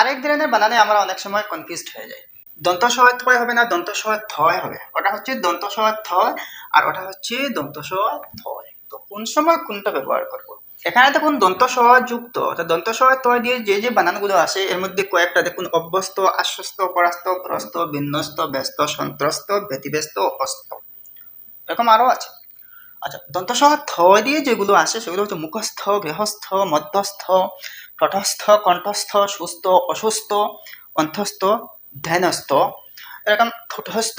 আরেক ধরনের বানানে আমরা অনেক সময় কনফিউজড হয়ে যাই। দন্ত সহায় থয় হবে না দন্ত সহায় থয় হবে। ওটা হচ্ছে দন্ত সহায় থয় আর ওটা হচ্ছে দন্ত সহায় থয়। তো কোন সময় কোনটা ব্যবহার করব? এখানে দেখুন দন্ত যুক্ত। অর্থাৎ দন্ত থয় দিয়ে যে যে বানানগুলো আসে, এর মধ্যে কয়েকটা দেখুন, অভ্যস্ত, আশ্বস্ত, পরাস্ত গ্রস্ত বিন্যস্ত, ব্যস্ত, সন্ত্রস্ত, ব্যতিব্যস্ত, অস্ত। এরকম আরও আছে। আচ্ছা দন্তসহ থ দিয়ে যেগুলো আসে সেগুলো হচ্ছে মুখস্থ, গৃহস্থ, মধ্যস্থ তটস্থ কণ্ঠস্থ, সুস্থ, অসুস্থ অন্থস্থ ধ্যানস্থ। এরকম ঠোঁটস্থ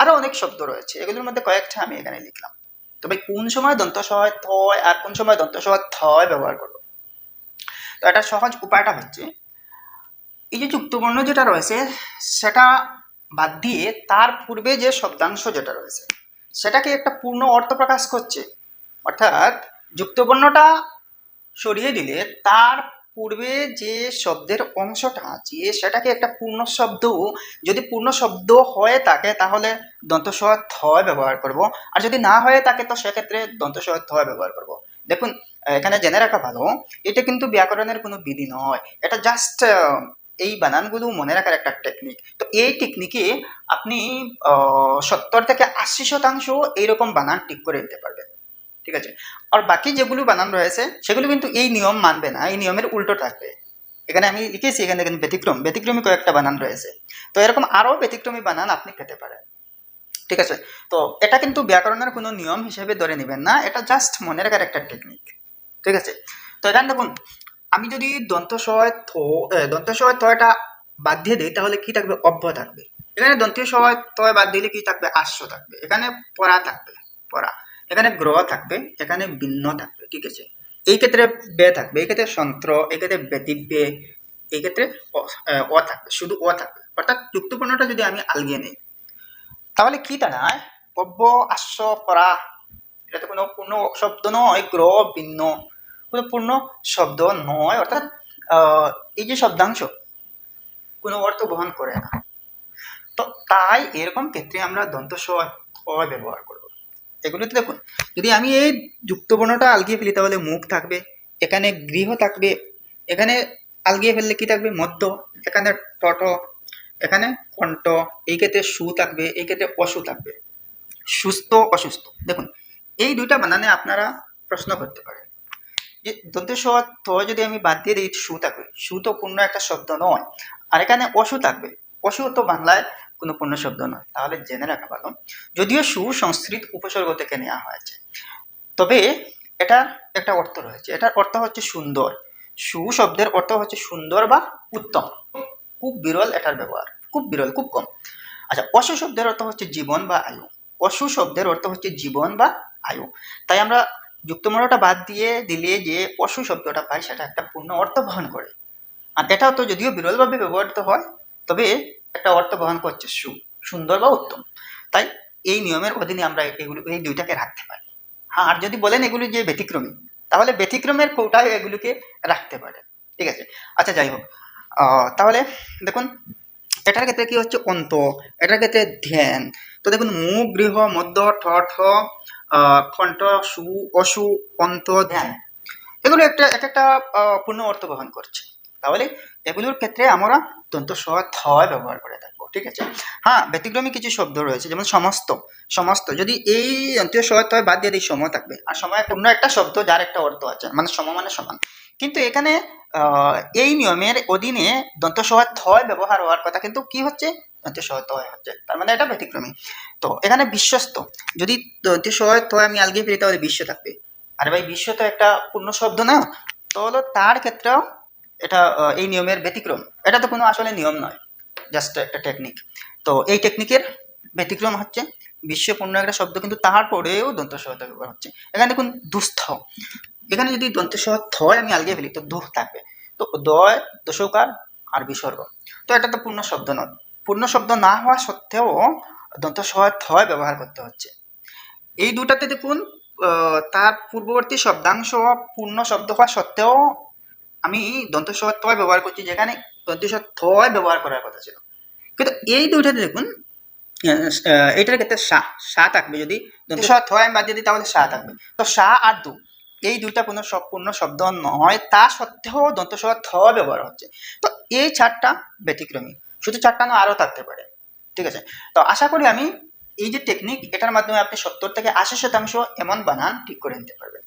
আরও অনেক শব্দ রয়েছে। এগুলোর মধ্যে কয়েকটা আমি এখানে লিখলাম। তবে কোন সময় দন্তসহায় থয় আর কোন সময় দন্তসহায় থয় ব্যবহার করব? তো এটা সহজ উপায়টা হচ্ছে, এই যে যুক্তবর্ণ যেটা রয়েছে, সেটা বাদ দিয়ে তার পূর্বে যে শব্দাংশ যেটা রয়েছে সেটাকে একটা পূর্ণ অর্থ প্রকাশ করছে। অর্থাৎ যুক্তবর্ণটা সরিয়ে দিলে তার পূর্বে যে শব্দের অংশটা আছে সেটাকে একটা পূর্ণ শব্দ, যদি পূর্ণ শব্দ হয়ে থাকে তাহলে দন্তসহ থয় ব্যবহার করব। আর যদি না হয়ে থাকে তো সেক্ষেত্রে দন্তসহ থয় ব্যবহার করব। দেখুন, এখানে জেনে রাখা ভালো, এটা কিন্তু ব্যাকরণের কোনো বিধি নয়। এটা জাস্ট এই বানানগুলো মনে রাখার একটা টেকনিক তো এই টেকনিকে আপনি সত্তর থেকে আশি শতাংশ এইরকম বানান ঠিক করে দিতে পারবেন। ঠিক আছে? আর বাকি যেগুলো বানান রয়েছে, সেগুলো কিন্তু এই নিয়ম মানবে না, এই নিয়মের উল্টো থাকবে। এখানে আমি লিখেছি, এখানে দেখেন ব্যতিক্রম। ব্যতিক্রমী কয়েকটা বানান রয়েছে। তো এরকম আরও ব্যতিক্রমী বানান আপনি পেতে পারেন। ঠিক আছে? তো এটা কিন্তু ব্যাকরণের কোনো নিয়ম হিসেবে ধরে নেবেন না, এটা জাস্ট মনে রাখার একটা টেকনিক ঠিক আছে? তো এখানে দেখুন আমি যদি দন্ত সহায় থ সহায় থয়টা বাদ দিয়ে দিই, তাহলে কি থাকবে? অভ্য থাকবে। এখানে দন্তীয় সহায় তয় বাদ দিলে কি থাকবে? আশ্য থাকবে। এখানে পড়া থাকবে পড়া এখানে গ্রহ থাকবে, এখানে ভিন্ন থাকবে, ঠিক আছে? এই ক্ষেত্রে বে থাকবে, এই ক্ষেত্রে সন্ত্র, এই ক্ষেত্রে ব্যতিব্যে, এই ক্ষেত্রে অ থাকবে, শুধু অ থাকবে। অর্থাৎ যুক্তপূর্ণটা যদি আমি আলগিয়ে নেই, তাহলে কি দাঁড়ায়? অব্য, আশ্ব, পরা, এটা তো কোনো পূর্ণ শব্দ নয় গ্রহ ভিন্ন পূর্ণ শব্দ নয়, অর্থাৎ এই যে শব্দাংশ, কোনো অর্থ বহন করে না। তো তাই এরকম ক্ষেত্রে আমরা দন্ত ব্যবহার করব। এগুলোতে দেখুন, যদি আমি এই যুক্তবর্ণটা আলগিয়ে ফেলি, তাহলে মুখ থাকবে, এখানে গৃহ থাকবে, এখানে আলগিয়ে ফেললে কি থাকবে? মধ্য, এখানে টট এখানে কণ্ঠ, এই ক্ষেত্রে সু থাকবে, এই ক্ষেত্রে অসু থাকবে। সুস্থ, অসুস্থ। দেখুন, এই দুইটা বানানে আপনারা প্রশ্ন করতে পারেন। যে দন্তের ত যদি আমি বাদ দিয়ে দিই সু থাকবে। সু তো পূর্ণ একটা শব্দ নয়। আর এখানে অসু থাকবে। অসু তো বাংলায় কোনো পূর্ণ শব্দ নয়। তাহলে জেনে রাখা ভালো। যদিও সু সংস্কৃত উপসর্গ থেকে নেওয়া হয়েছে। তবে এটার একটা অর্থ রয়েছে। এটার অর্থ হচ্ছে সুন্দর। সু শব্দের অর্থ হচ্ছে সুন্দর বা উত্তম। খুব বিরল এটার ব্যবহার। খুব বিরল, খুব কম। আচ্ছা অসু শব্দের অর্থ হচ্ছে জীবন বা আয়ু। অসু শব্দের অর্থ হচ্ছে জীবন বা আয়ু। তাই আমরা যুক্তমূলটা বাদ দিয়ে দিলে যে পশু শব্দটা পাই সেটা একটা পূর্ণ অর্থ বহন করে। আর এটাও তো যদিও বিরলভাবে ব্যবহৃত হয়, তবে একটা অর্থ বহন করছে সু, সুন্দর বা উত্তম। তাই এই নিয়মের অধীনে আমরা এগুলো, এই দুইটাকে রাখতে পারি। হ্যাঁ আর যদি বলেন এগুলি যে ব্যতিক্রমী, তাহলে ব্যতিক্রমের কোটায় এগুলোকে রাখতে পারে। ঠিক আছে? আচ্ছা যাই হোক। তাহলে দেখুন, এটার ক্ষেত্রে কি হচ্ছে? অন্ত, এটার ক্ষেত্রে ধ্যান। তো দেখুন মুখ গৃহ, মধ্য ঠ কণ্ঠ সু, অসু, অন্ত, ধ্যান। এগুলো একটা, এক একটা পূর্ণ অর্থ বহন করছে। তাহলে এগুলোর ক্ষেত্রে আমরা দন্ত থ ব্যবহার করে থাকব ঠিক আছে? হ্যাঁ ব্যতিক্রমী কিছু শব্দ রয়েছে, যেমন সমস্ত সমস্ত। যদি এই অন্তীয় থয় বাদ দিয়ে দিই, সময় থাকবে। আর সময় পূর্ণ একটা শব্দ, যার একটা অর্থ আছে মানে সম মানে সমান। কিন্তু এখানে এই নিয়মের অধীনে দন্ত সহায় থয় ব্যবহার হওয়ার কথা, কিন্তু কি হচ্ছে? দন্তীয় থয় হচ্ছে। তার মানে এটা ব্যতিক্রমী। তো এখানে বিশ্বস্ত। যদি দন্তীয় থয় আমি আলগিয়ে ফিরি তাহলে বিশ্ব থাকবে। আরে ভাই, বিশ্ব তো একটা পূর্ণ শব্দ না? তাহলে তার ক্ষেত্রেও এটা এই নিয়মের ব্যতিক্রম। এটা তো কোনো আসলে নিয়ম নয়। জাস্ট একটা টেকনিক তো এই টেকনিকের ব্যতিক্রম হচ্ছে বিশ্বপূর্ণ একটা শব্দ কিন্তু তারপরেও দন্ত সহায়তা ব্যবহার হচ্ছে। এখানে দেখুন, দুস্থ। এখানে যদি দন্ত সহ থয়, আমি আলগে ফেলি, তো দুঃখ থাকবে। তো দয় দশকার আর বিসর্গ। তো এটা তো পূর্ণ শব্দ নয়। পূর্ণ শব্দ না হওয়া সত্ত্বেও দন্ত সহায় থয় ব্যবহার করতে হচ্ছে। এই দুটাতে দেখুন তার পূর্ববর্তী শব্দাংশ পূর্ণ শব্দ হওয়া সত্ত্বেও আমি দন্ত থয় ব্যবহার করছি যেখানে দন্ত থয় ব্যবহার করার কথা ছিল। কিন্তু এই দুইটাতে দেখুন এইটার ক্ষেত্রে সা সা থাকবে যদি দন্ত থয় আমি বাদ দিয়ে দিই, তাহলে সা থাকবে। তো সা আর দু, এই দুইটা কোনো সম্পূর্ণ শব্দ নয়, তা সত্ত্বেও দন্ত থ ব্যবহার হচ্ছে। তো এই চারটা ব্যতিক্রমী, শুধু চারটা না, আরও থাকতে পারে। ঠিক আছে? তো আশা করি আমি এই যে টেকনিক এটার মাধ্যমে আপনি সত্তর থেকে আশি শতাংশ এমন বানান ঠিক করে নিতে পারবেন।